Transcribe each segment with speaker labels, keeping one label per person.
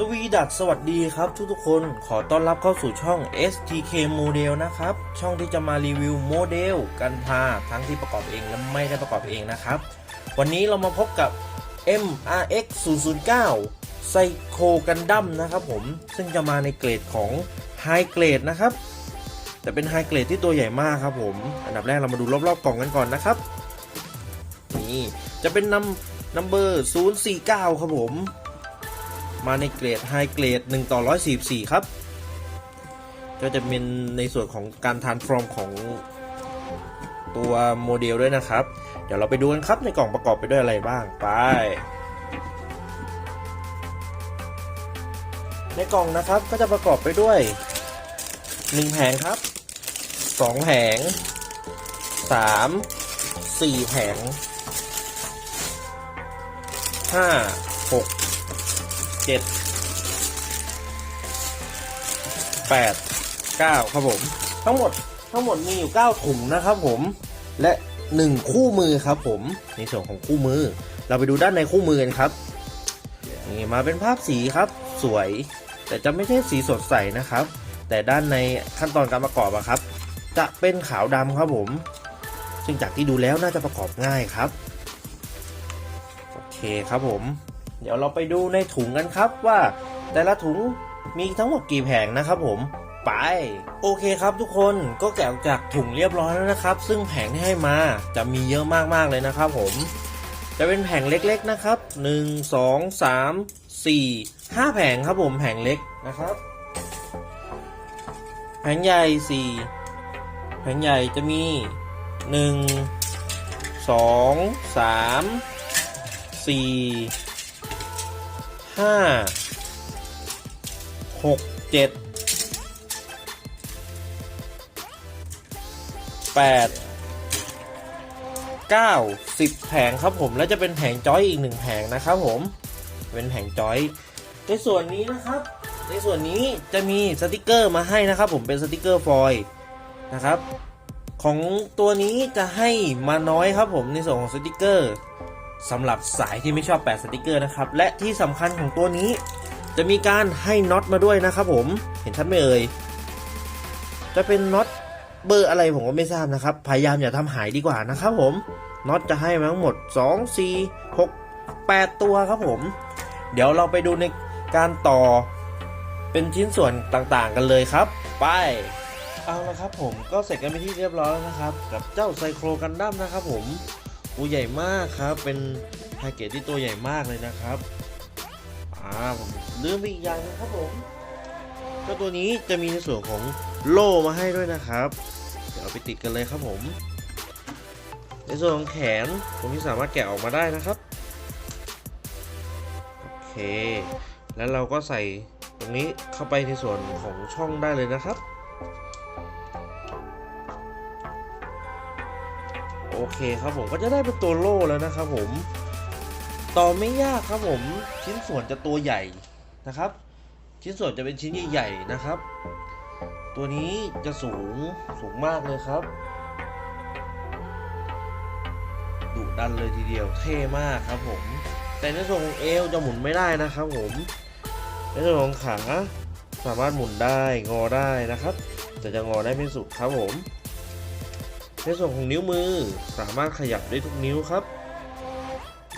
Speaker 1: สวีดัสสวัสดีครับทุกทุกคนขอต้อนรับเข้าสู่ช่อง STK Model นะครับ ช่องที่จะมารีวิวโมเดลกันพาทั้งที่ประกอบเองและไม่ได้ประกอบเองนะครับ วันนี้เรามาพบกับ MRX 009 Psycho Gundam นะครับผม ซึ่งจะมาในเกรดของ High Grade นะครับ แต่เป็น High Grade ที่ตัวใหญ่มากครับผม อันดับแรกเรามาดูรอบๆกล่องกันก่อนนะครับ นี่ จะเป็นนำนัมเบอร์049 ครับผม มาในเกรดไฮเกรด1ต่อ144 ครับ ก็จะเป็นในส่วนของการทานฟอร์มของตัวโมเดลด้วยนะครับ เดี๋ยวเราไปดูกันครับในกล่องประกอบไปด้วยอะไรบ้างไปในกล่องนะครับก็จะประกอบไปด้วย 1 แผงครับ 2 แผง 3 4 แผง 5 6 เจ็ดแปดเก้าครับผม ทั้งหมดทั้งหมดมีอยู่เก้าถุงนะครับผมและหนึ่งคู่มือครับผมในส่วนของคู่มือ เราไปดูด้านในคู่มือกันครับนี่มาเป็นภาพสีครับสวย แต่จะไม่ใช่สีสดใสนะครับ แต่ด้านในขั้นตอนการประกอบอะครับ จะเป็นขาวดำครับผม ซึ่งจากที่ดูแล้วน่าจะประกอบง่ายครับ โอเคครับผม เดี๋ยวเราไปดูในถุงกันครับว่า แต่ละถุงมีทั้งหมดกี่แผงนะครับผมไป โอเคครับทุกคนก็แกะจากถุงเรียบร้อยแล้วนะครับ ซึ่งแผงที่ให้มาจะมีเยอะมากๆเลยนะครับผม จะเป็นแผงเล็กๆนะครับ 1 2 3 4 5 แผงครับผมแผงเล็กนะครับ แผงใหญ่ 4 แผงใหญ่จะมี 1 2 3 4 ห้าหกเจ็ดแปดเก้าสิบแผงครับผม แล้วจะเป็นแผงจอยอีกหนึ่งแผงนะครับผม เป็นแผงจอย ในส่วนนี้นะครับ ในส่วนนี้จะมีสติกเกอร์มาให้นะครับผมเป็นสติกเกอร์ฟอยนะครับ ของตัวนี้จะให้มาน้อยครับผมในส่วนของสติกเกอร์ สำหรับสายที่ไม่ชอบแปะสติกเกอร์นะครับ และที่สำคัญของตัวนี้ จะมีการให้น็อตมาด้วยนะครับผมเห็นชัดไหมเอ่ยจะเป็นน็อตเบอร์อะไรผมก็ไม่ทราบนะครับ พยายามอย่าทำหายดีกว่านะครับผมน็อตจะให้มาทั้งหมด 2 4 6 8 ตัวครับผม เดี๋ยวเราไปดูในการต่อเป็นชิ้นส่วนต่างๆกันเลยครับ ไปเอาละครับผมก็เสร็จกันไปนที่เรียบร้อยแล้วนะครับ กับเจ้าไซโครกันดั้มนะครับผม ตัวใหญ่มากครับ เป็นแพคเกจที่ตัวใหญ่มากเลยนะครับอ่าผมลืมไปอีกอย่างนะครับผมก็ตัวนี้จะมีในส่วนของโล่มาให้ด้วยนะครับ เดี๋ยวเอาไปติดกันเลยครับผม ในส่วนของแขนตรงนี้สามารถแกะออกมาได้นะครับโอเค แล้วเราก็ใส่ตรงนี้เข้าไปในส่วนของช่องได้เลยนะครับ โอเคครับผมก็จะได้เป็นตัวโล่แล้วนะครับผม ต่อไม่ยากครับผมชิ้นส่วนจะตัวใหญ่นะครับ ชิ้นส่วนจะเป็นชิ้นใหญ่ๆนะครับ ตัวนี้จะสูงสูงมากเลยครับดุดันเลยทีเดียวเท่มากครับผม แต่ในส่วนของเอวจะหมุนไม่ได้นะครับผมในส่วนของขาสามารถหมุนได้งอได้นะครับ แต่จะงอได้ไม่สุดครับผม ในส่วนของนิ้วมือสามารถขยับได้ทุกนิ้วครับ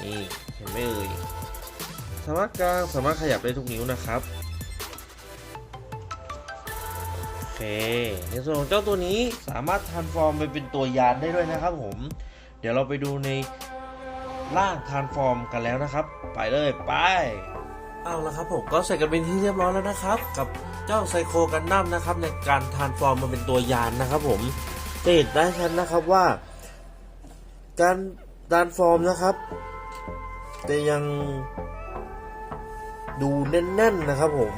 Speaker 1: นี่เห็นไหมเอ่ยสามารถกลางสามารถขยับได้ทุกนิ้วนะครับโอเคในส่วนของเจ้าตัวนี้สามารถทันฟอร์มไปเป็นตัวยานได้ด้วยนะครับผม เดี๋ยวเราไปดูในร่างทานฟอร์มกันแล้วนะครับ ไปเลยไปเอาละครับผมก็เสร็จกันเป็นที่เรียบร้อยแล้วนะครับ กับเจ้าไซโคกันดั้มนะครับในการทานฟอร์มมาเป็นตัวยานนะครับผม จะเห็นได้ชัดนะครับว่า การดานฟอร์มนะครับแต่ยังดูแน่นๆนะครับ ผม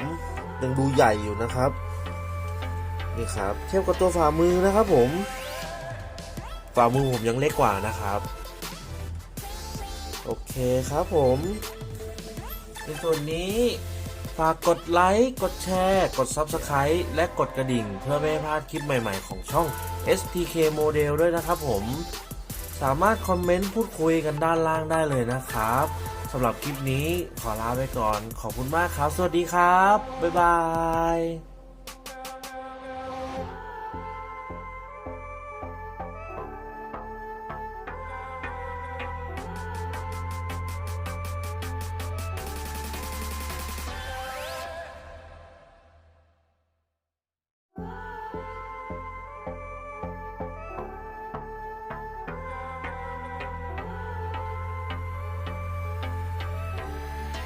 Speaker 1: ยังดูใหญ่อยู่นะครับนี่ครับเทียบกับตัวฝ่ามือนะครับ ผมฝ่ามือผมยังเล็กกว่านะครับโอเคครับผม ในส่วนนี้ ฝากกดไลค์กดแชร์ กด Subscribe และกดกระดิ่ง เพื่อไม่ให้พลาดคลิปใหม่ๆของช่อง STK Model ด้วยนะครับผม สามารถคอมเมนต์พูดคุยกันด้านล่างได้เลยนะครับสำหรับคลิปนี้ขอลาไปก่อน ขอบคุณมากครับ สวัสดีครับ บ๊ายบาย